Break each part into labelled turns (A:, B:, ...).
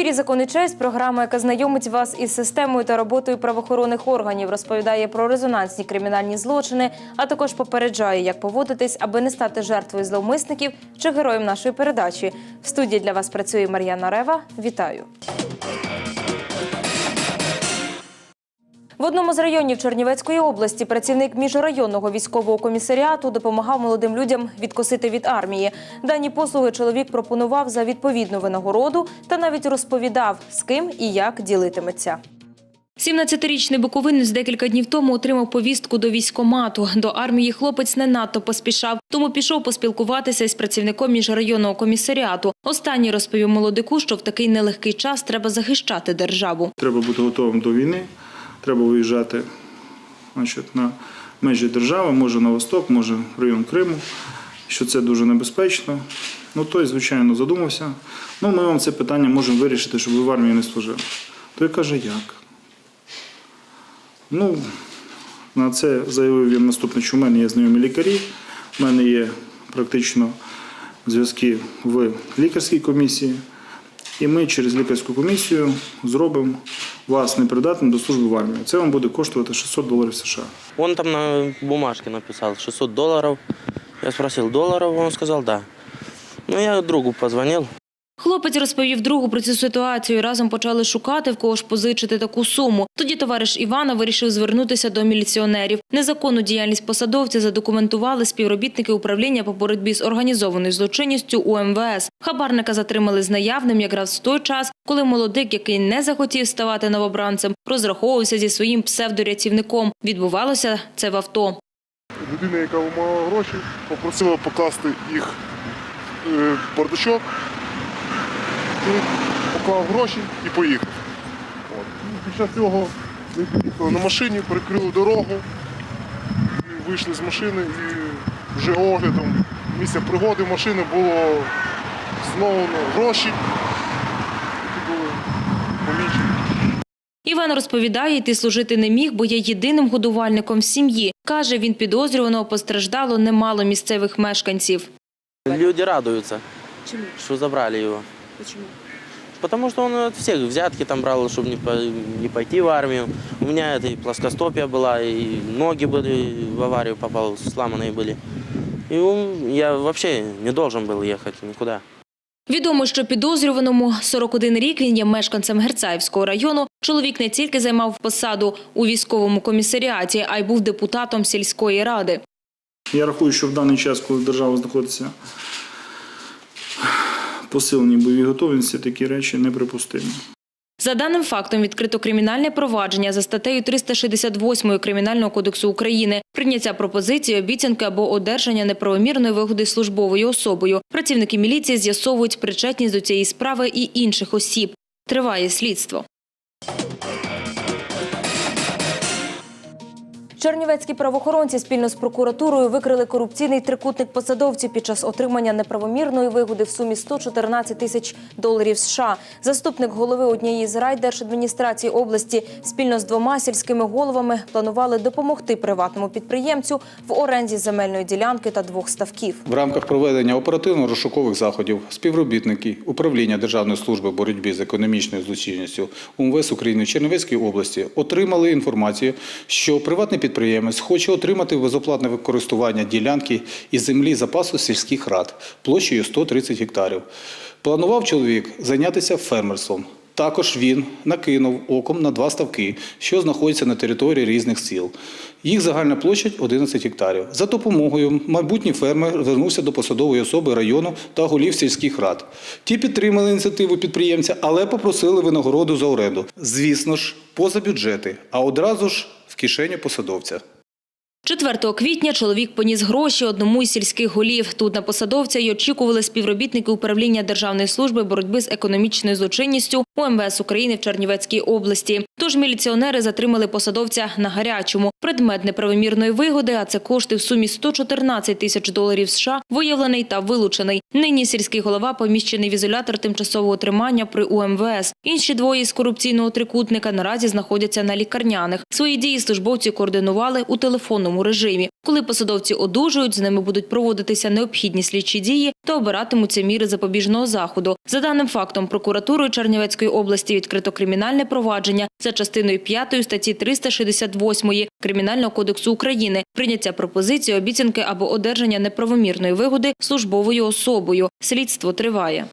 A: Ефірі «Закон і честь» програма, яка знайомить вас із системою та роботою правоохоронних органів, розповідає про резонансні кримінальні злочини, а також попереджає, як поводитись, аби не стати жертвою зловмисників чи героєм нашої передачі. В студії для вас працює Мар'яна Рева. Вітаю. В одному з районів Чернівецької області працівник міжрайонного військового комісаріату допомагав молодим людям відкосити від армії. Дані послуги чоловік пропонував за відповідну винагороду та навіть розповідав, з ким і як ділитиметься. 17-річний буковинець декілька днів тому отримав повістку до військомату. До армії хлопець не надто поспішав, тому пішов поспілкуватися із працівником міжрайонного комісаріату. Останній розповів молодику, що в такий нелегкий час треба захищати державу.
B: Треба бути готовим до війни, треба виїжджати значить, на межі держави, може на восток, може в район Криму, що це дуже небезпечно. Ну той, звичайно, задумався. Ну, ми вам це питання можемо вирішити, щоб ви в армії не служили. Той каже, як? Ну, на це заявив він наступне, що в мене є знайомі лікарі, в мене є практично зв'язки в лікарській комісії. І ми через лікарську комісію зробимо вас непридатним до служби в армії. Це вам буде коштувати 600 доларів США.
C: Он там на бумажці написав 600 доларів. Я спросив доларів, він сказав, да. Ну, я другу позвонил.
A: Хлопець розповів другу про цю ситуацію. Разом почали шукати, в кого ж позичити таку суму. Тоді товариш Івана вирішив звернутися до міліціонерів. Незаконну діяльність посадовця задокументували співробітники управління по боротьбі з організованою злочинністю УМВС. Хабарника затримали з наявним якраз в той час, коли молодик, який не захотів ставати новобранцем, розраховувався зі своїм псевдорятівником. Відбувалося це в авто.
D: людина, яка вимагала гроші, попросила покласти їх е, бардачок. Чоловік поклав гроші і поїхав. От. Ну, Під час цього ми поїхали на машині, перекрили дорогу, і вийшли з машини і вже оглядом місця пригоди машини було встановлено гроші, які були помічені.
A: Іван розповідає, йти служити не міг, бо є єдиним годувальником в сім'ї. Каже, він підозрюваного постраждало немало місцевих мешканців.
C: Люди радуются, что забрали его.
A: Почему?
C: Потому что он от всех взятки там брал, чтобы не, по- не пойти в армию. У меня это и плоскостопие была, и ноги были в аварию попал, сломанные были. И он- я вообще не должен был ехать никуда.
A: Відомо, що підозрюваному 41 рік він є мешканцем Герцаївського району. Чоловік не тільки займав посаду у військовому комісаріаті, а й був депутатом сільської ради.
B: Я рахую, що в даний час, коли держава знаходиться в посиленій бойовій готовності, такі речі неприпустимі.
A: За даним фактом відкрито кримінальне провадження за статтею 368 Кримінального кодексу України. Прийняття пропозиції, обіцянки або одержання неправомірної вигоди службовою особою. Працівники міліції з'ясовують причетність до цієї справи і інших осіб. Триває слідство. Чернівецькі правоохоронці спільно з прокуратурою викрили корупційний трикутник посадовців під час отримання неправомірної вигоди в сумі 114 тисяч доларів США. Заступник голови однієї з райдержадміністрацій області спільно з двома сільськими головами планували допомогти приватному підприємцю в оренді земельної ділянки та двох ставків.
E: В рамках проведення оперативно-розшукових заходів співробітники управління Державної служби боротьби з економічною злочинністю УМВС України в Чернівецькій області отримали інформацію, що приватний підприємець хоче отримати безоплатне використання ділянки із землі запасу сільських рад площею 130 гектарів. Планував чоловік зайнятися фермерством. Також він накинув оком на два ставки, що знаходяться на території різних сіл. Їх загальна площадь 11 гектарів. За допомогою майбутній фермер звернувся до посадової особи району та голів сільських рад. Ті підтримали ініціативу підприємця, але попросили винагороду за оренду. Звісно ж, поза бюджети, а одразу ж в кишеню посадовця.
A: 4 квітня чоловік поніс гроші одному із сільських голів. Тут на посадовця й очікували співробітники управління Державної служби боротьби з економічною злочинністю УМВС України в Чернівецькій області. Тож міліціонери затримали посадовця на гарячому. Предмет неправомірної вигоди, а це кошти в сумі 114 тисяч доларів США, виявлений та вилучений. Нині сільський голова поміщений в ізолятор тимчасового тримання при УМВС. Інші двоє з корупційного трикутника наразі знаходяться на лікарняних. Свої дії службовці координували у телефонному режимі. Коли посадовці одужують, з ними будуть проводитися необхідні слідчі дії та обиратимуться міри запобіжного заходу. За даним фактом, прокуратурою Чернівецької області відкрито кримінальне провадження за частиною 5 статті 368 Кримінального кодексу України, прийняття пропозиції, обіцянки або одержання неправомірної вигоди службовою особою. Слідство триває.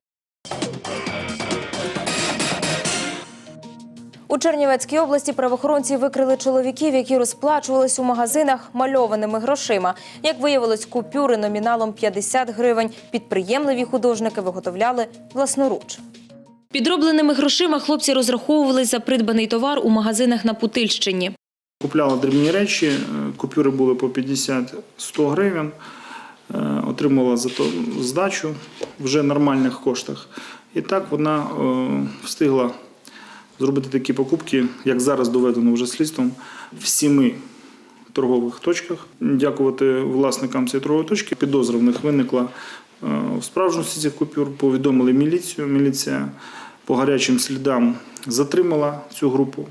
A: У Чернівецькій області правоохоронці викрили чоловіків, які розплачувались у магазинах мальованими грошима. Як виявилось, купюри номіналом 50 гривень підприємливі художники виготовляли власноруч. Підробленими грошима хлопці розраховувались за придбаний товар у магазинах на Путильщині.
B: Купляла дрібні речі, е, купюри були по 50-100 гривень, е, отримала за то здачу вже нормальних коштах. І так вона е, встигла зробити такі покупки, як зараз доведено вже слідством, в сіми торгових точках. Дякувати власникам цієї торгової точки. Підозра виникла в справжності цих купюр. Повідомили міліцію. Міліція по гарячим слідам затримала цю групу.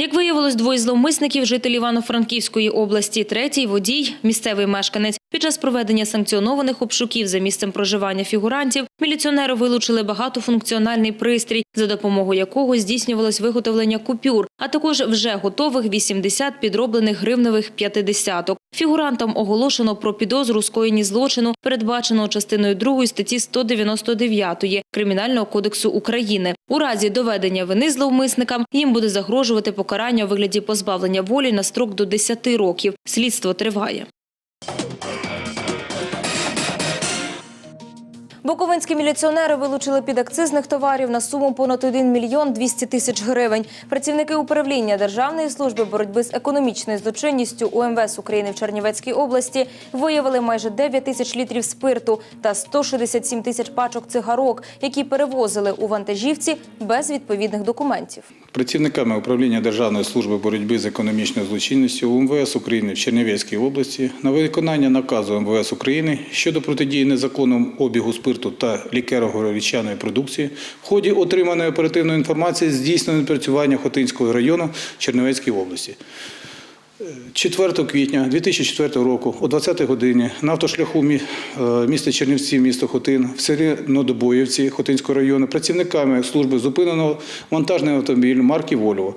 A: Як виявилось, двоє зловмисників – житель Івано-Франківської області, третій – водій, місцевий мешканець. Під час проведення санкціонованих обшуків за місцем проживання фігурантів міліціонери вилучили багатофункціональний пристрій, за допомогою якого здійснювалось виготовлення купюр, а також вже готових 80 підроблених гривневих п'ятидесяток. Фігурантам оголошено про підозру у скоєнні злочину, передбаченого частиною 2 статті 199 Кримінального кодексу України. У разі доведення вини зловмисникам їм буде загрожувати покарання у вигляді позбавлення волі на строк до 10 років. Слідство триває. Буковинські міліціонери вилучили підакцизних товарів на суму понад 1 мільйон 200 тисяч гривень. Працівники управління Державної служби боротьби з економічною злочинністю УМВС України в Чернівецькій області виявили майже 9 тисяч літрів спирту та 167 тисяч пачок цигарок, які перевозили у вантажівці без відповідних документів.
E: Працівниками управління Державної служби боротьби з економічною злочинністю УМВС України в Чернівецькій області на виконання наказу МВС України щодо протидії незаконному обігу спирту та лікеро-горілчаної продукції в ході отриманої оперативної інформації здійснено відпрацювання Хотинського району Чернівецької області. 4 квітня 2004 року о 20 годині на автошляху е, міста Чернівці, місто Хотин, в селі Нодобоївці Хотинського району працівниками служби зупинено вантажний автомобіль марки Вольво.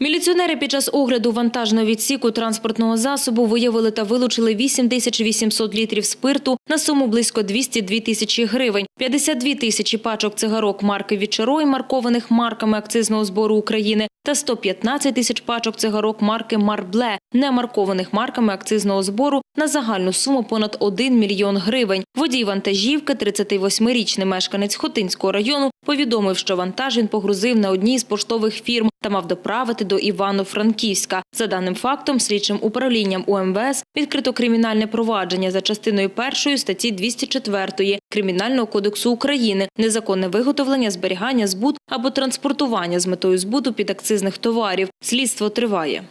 A: Міліціонери під час огляду вантажного відсіку транспортного засобу виявили та вилучили 8 тисяч 800 літрів спирту на суму близько 202 тисячі гривень, 52 тисячі пачок цигарок марки «Вічерой», маркованих марками акцизного збору України, та 115 тисяч пачок цигарок марки «Марбле», не маркованих марками акцизного збору на загальну суму понад 1 мільйон гривень. Водій вантажівки, 38-річний мешканець Хотинського району, повідомив, що вантаж він погрузив на одній з поштових фірм та мав доправити до Івано-Франківська. За даним фактом, слідчим управлінням УМВС відкрито кримінальне провадження за частиною першої статті 204 Кримінального кодексу України незаконне виготовлення, зберігання, збут або транспортування з метою збуту підакцизних товарів. Слідство триває.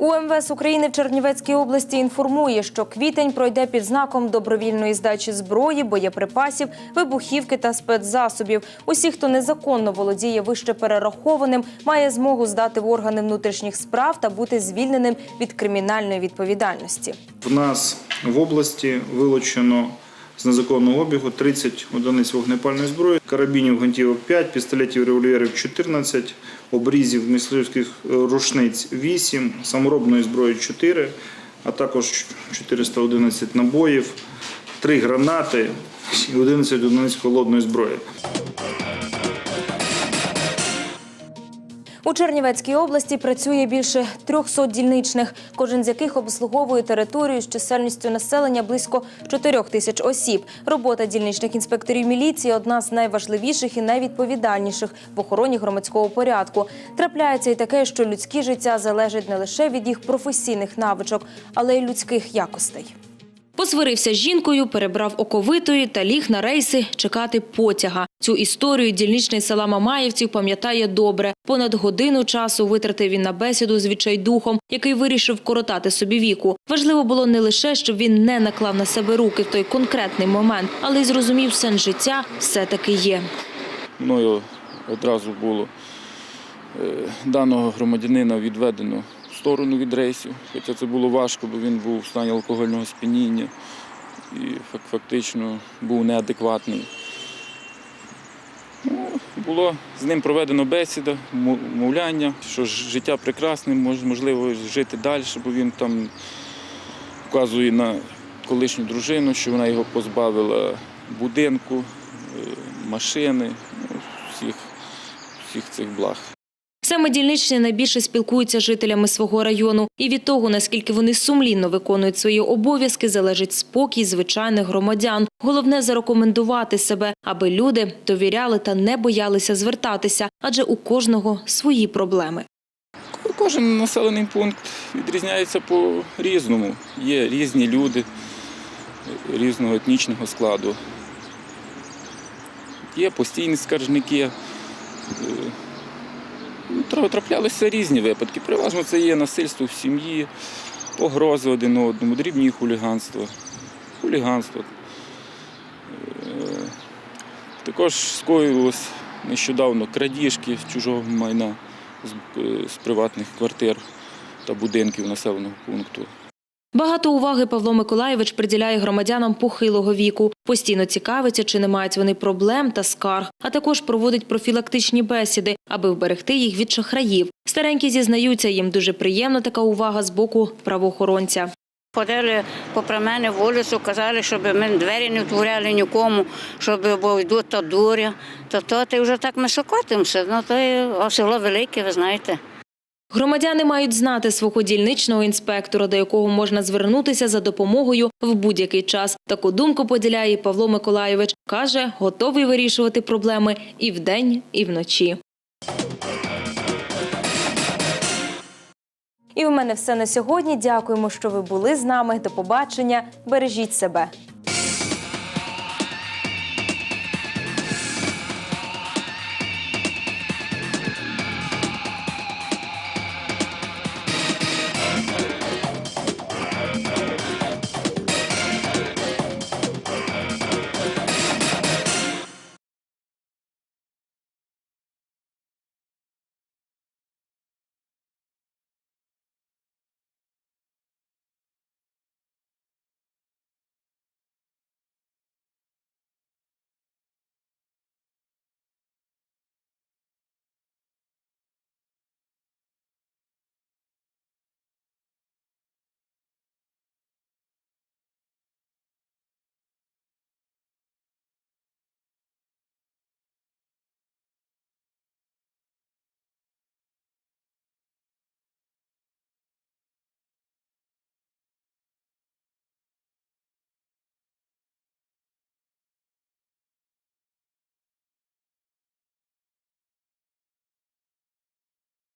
A: УМВС України в Чернівецькій області інформує, що квітень пройде під знаком добровільної здачі зброї, боєприпасів, вибухівки та спецзасобів. Усі, хто незаконно володіє вище перерахованим, має змогу здати в органи внутрішніх справ та бути звільненим від кримінальної відповідальності.
B: В нас в області вилучено з незаконного обігу 30 одиниць вогнепальної зброї, карабінів гантівок 5, пістолетів револьверів 14, обрізів мисливських е, рушниць 8, саморобної зброї 4, а також 411 набоїв, 3 гранати і 11 одиниць холодної зброї.
A: У Чернівецькій області працює більше 300 дільничних, кожен з яких обслуговує територію з чисельністю населення близько 4 тисяч осіб. Робота дільничних інспекторів міліції одна з найважливіших і найвідповідальніших в охороні громадського порядку. Трапляється і таке, що людське життя залежить не лише від їх професійних навичок, але й людських якостей. Посварився з жінкою, перебрав оковитої та ліг на рейси чекати потяга. Цю історію дільничний села Мамаївців пам'ятає добре. Понад годину часу витратив він на бесіду з відчайдухом, який вирішив коротати собі віку. Важливо було не лише, щоб він не наклав на себе руки в той конкретний момент, але й зрозумів сенс життя все-таки є.
F: мною одразу було е, даного громадянина відведено сторону від рейсів. Хоча це було важко, бо він був в стані алкогольного сп'яніння і фактично був неадекватний. Ну, було з ним проведено бесіда, мовляння, що життя прекрасне, можливо жити далі, бо він там вказує на колишню дружину, що вона його позбавила будинку, е, машини, ну, всіх, всіх цих благ.
A: Саме дільничні найбільше спілкуються з жителями свого району. І від того, наскільки вони сумлінно виконують свої обов'язки, залежить спокій звичайних громадян. Головне – зарекомендувати себе, аби люди довіряли та не боялися звертатися, адже у кожного свої проблеми.
F: Кожен населений пункт відрізняється по-різному. Є різні люди е, різного етнічного складу. Є постійні скаржники. Тра- Траплялися різні випадки. Переважно це є насильство в сім'ї, погрози один одному, дрібні хуліганства. Хуліганство. Е, Також скоювалось нещодавно крадіжки з чужого майна е, з приватних квартир та будинків населеного пункту.
A: Багато уваги Павло Миколаєвич приділяє громадянам похилого віку. Постійно цікавиться, чи не мають вони проблем та скарг, а також проводить профілактичні бесіди, аби вберегти їх від шахраїв. Старенькі зізнаються, їм дуже приємна така увага з боку правоохоронця.
G: Ходили попри мене вулицю, казали, щоб ми двері не отворяли нікому, щоб бо йдуть та дуря. То то ти вже так ми сокотимося. Ну то село велике, ви знаєте.
A: Громадяни мають знати свого дільничного інспектора, до якого можна звернутися за допомогою в будь-який час. Таку думку поділяє Павло Миколаєвич. Каже, готовий вирішувати проблеми і вдень, і вночі. І в мене все на сьогодні. Дякуємо, що ви були з нами. До побачення. Бережіть себе.